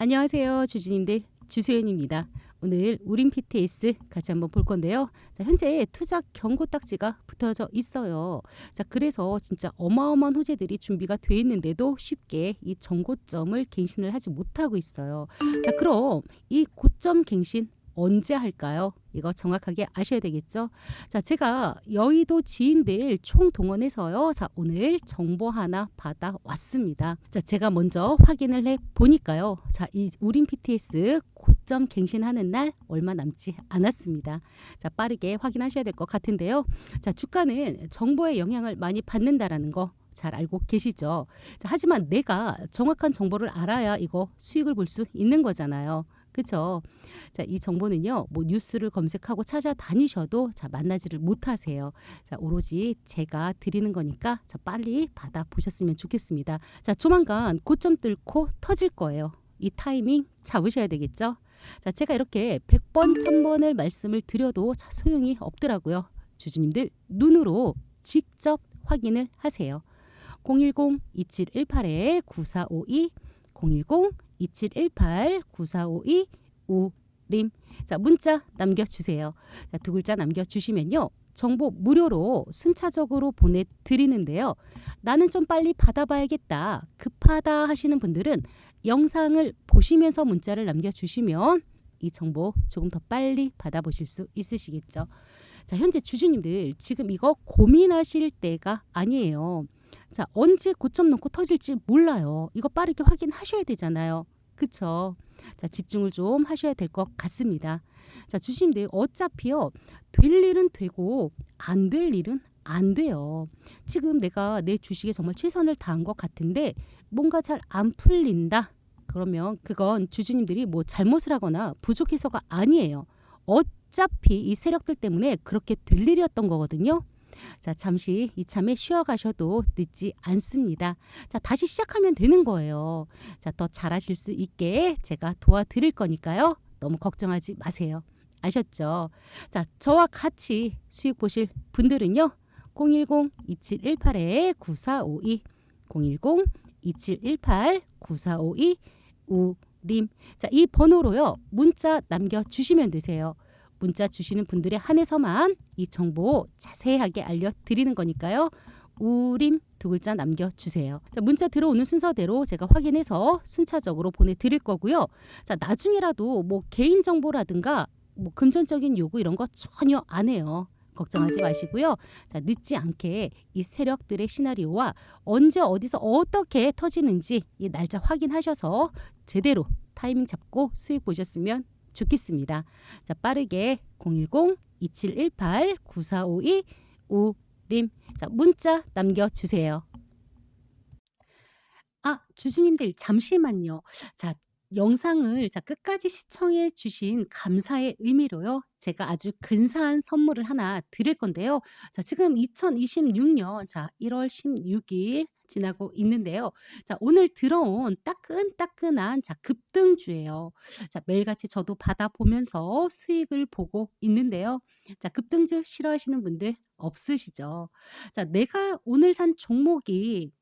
안녕하세요, 주주님들. 주소연입니다. 오늘 우린 PTS 같이 한번 볼 건데요. 자, 현재 투자 경고 딱지가 붙어져 있어요. 자, 그래서 진짜 어마어마한 호재들이 준비가 돼 있는데도 쉽게 이 정고점을 갱신을 하지 못하고 있어요. 자, 그럼 이 고점 갱신 언제 할까요? 이거 정확하게 아셔야 되겠죠? 자, 제가 여의도 지인들 총 동원해서요. 자, 오늘 정보 하나 받아 왔습니다. 자, 제가 먼저 확인을 해 보니까요. 자, 이 우린 PTS 고점 갱신하는 날 얼마 남지 않았습니다. 자, 빠르게 확인하셔야 될 것 같은데요. 자, 주가는 정보의 영향을 많이 받는다라는 거 잘 알고 계시죠? 자, 하지만 내가 정확한 정보를 알아야 이거 수익을 볼 수 있는 거잖아요. 그렇죠? 자, 이 정보는요. 뭐 뉴스를 검색하고 찾아다니셔도 자, 만나지를 못하세요. 자, 오로지 제가 드리는 거니까 자, 빨리 받아 보셨으면 좋겠습니다. 자, 조만간 고점 뚫고 터질 거예요. 이 타이밍 잡으셔야 되겠죠? 자, 제가 이렇게 100번, 1000번을 말씀을 드려도 자, 소용이 없더라고요. 주주님들 눈으로 직접 확인을 하세요. 010-2718-9452, 010 2718-9452-5님 자 문자 남겨주세요. 자, 두 글자 남겨주시면요. 정보 무료로 순차적으로 보내드리는데요. 나는 좀 빨리 받아봐야겠다. 급하다 하시는 분들은 영상을 보시면서 문자를 남겨주시면 이 정보 조금 더 빨리 받아보실 수 있으시겠죠. 자, 현재 주주님들 지금 이거 고민하실 때가 아니에요. 자, 언제 고점 넘고 터질지 몰라요. 이거 빠르게 확인하셔야 되잖아요. 그쵸? 자, 집중을 좀 하셔야 될 것 같습니다. 자, 주심들 어차피요. 될 일은 되고 안 될 일은 안 돼요. 지금 내가 내 주식에 정말 최선을 다한 것 같은데 뭔가 잘 안 풀린다. 그러면 그건 주주님들이 뭐 잘못을 하거나 부족해서가 아니에요. 어차피 이 세력들 때문에 그렇게 될 일이었던 거거든요. 자, 잠시 이참에 쉬어 가셔도 늦지 않습니다. 자, 다시 시작하면 되는 거예요. 자, 더 잘하실 수 있게 제가 도와드릴 거니까요. 너무 걱정하지 마세요. 아셨죠? 자, 저와 같이 수익 보실 분들은요. 010-2718-9452 010-2718-9452 우림 자, 이 번호로요. 문자 남겨 주시면 되세요. 문자 주시는 분들에 한해서만 이 정보 자세하게 알려드리는 거니까요. 우림 두 글자 남겨주세요. 자, 문자 들어오는 순서대로 제가 확인해서 순차적으로 보내드릴 거고요. 자, 나중에라도 뭐 개인정보라든가 뭐 금전적인 요구 이런 거 전혀 안 해요. 걱정하지 마시고요. 자, 늦지 않게 이 세력들의 시나리오와 언제 어디서 어떻게 터지는지 이 날짜 확인하셔서 제대로 타이밍 잡고 수익 보셨으면 좋겠습니다. 자, 빠르게 010-2718-9452 우림 자, 문자 남겨 주세요. 아, 주주님들 잠시만요. 자, 영상을 자 끝까지 시청해 주신 감사의 의미로요. 제가 아주 근사한 선물을 하나 드릴 건데요. 자, 지금 2026년 자 1월 16일 지나고 있는데요. 자, 오늘 들어온 따끈따끈한 자 급등주예요. 자, 매일같이 저도 받아보면서 수익을 보고 있는데요. 자, 급등주 싫어하시는 분들 없으시죠? 자, 내가 오늘 산 종목이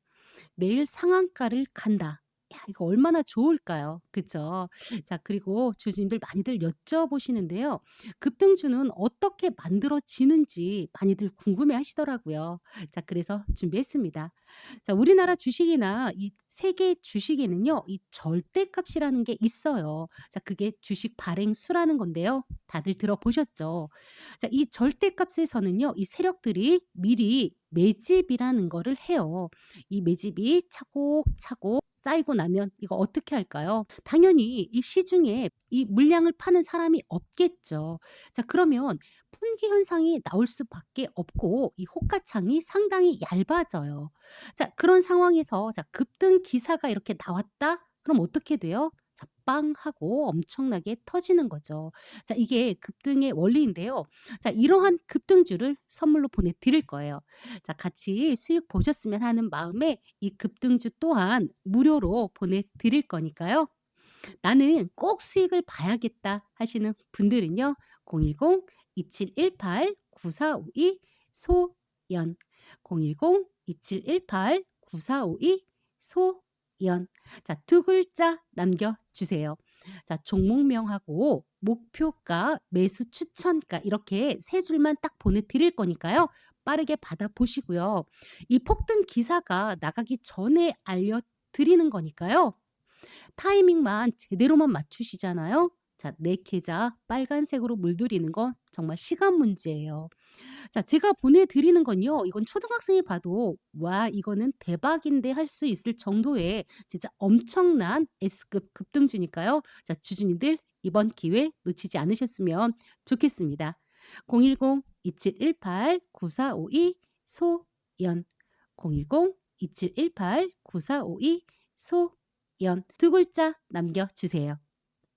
내일 상한가를 간다. 야, 이거 얼마나 좋을까요? 그쵸? 자, 그리고 주주님들 많이들 여쭤보시는데요. 급등주는 어떻게 만들어지는지 많이들 궁금해 하시더라고요. 자, 그래서 준비했습니다. 자, 우리나라 주식이나 이 세계 주식에는요, 이 절대값이라는 게 있어요. 자, 그게 주식 발행수라는 건데요. 다들 들어보셨죠? 자, 이 절대값에서는요, 이 세력들이 미리 매집이라는 거를 해요. 이 매집이 차곡차곡 쌓이고 나면 이거 어떻게 할까요? 당연히 이 시중에 이 물량을 파는 사람이 없겠죠. 자, 그러면 분기 현상이 나올 수밖에 없고 이 호가창이 상당히 얇아져요. 자, 그런 상황에서 자, 급등 기사가 이렇게 나왔다? 그럼 어떻게 돼요? 자, 빵 하고 엄청나게 터지는 거죠. 자, 이게 급등의 원리인데요. 자, 이러한 급등주를 선물로 보내 드릴 거예요. 자, 같이 수익 보셨으면 하는 마음에 이 급등주 또한 무료로 보내 드릴 거니까요. 나는 꼭 수익을 봐야겠다 하시는 분들은요. 010-2718-9452 소연 010-2718-9452 소 연. 자, 두 글자 남겨주세요. 자, 종목명하고 목표가, 매수 추천가 이렇게 세 줄만 딱 보내드릴 거니까요. 빠르게 받아보시고요. 이 폭등 기사가 나가기 전에 알려드리는 거니까요. 타이밍만 제대로만 맞추시잖아요. 자, 내 계좌 빨간색으로 물들이는 건 정말 시간 문제예요. 자, 제가 보내드리는 건요. 이건 초등학생이 봐도 와, 이거는 대박인데 할 수 있을 정도의 진짜 엄청난 S급 급등주니까요. 자, 주주님들 이번 기회 놓치지 않으셨으면 좋겠습니다. 010-2718-9452 소연 010-2718-9452 소연 두 글자 남겨주세요.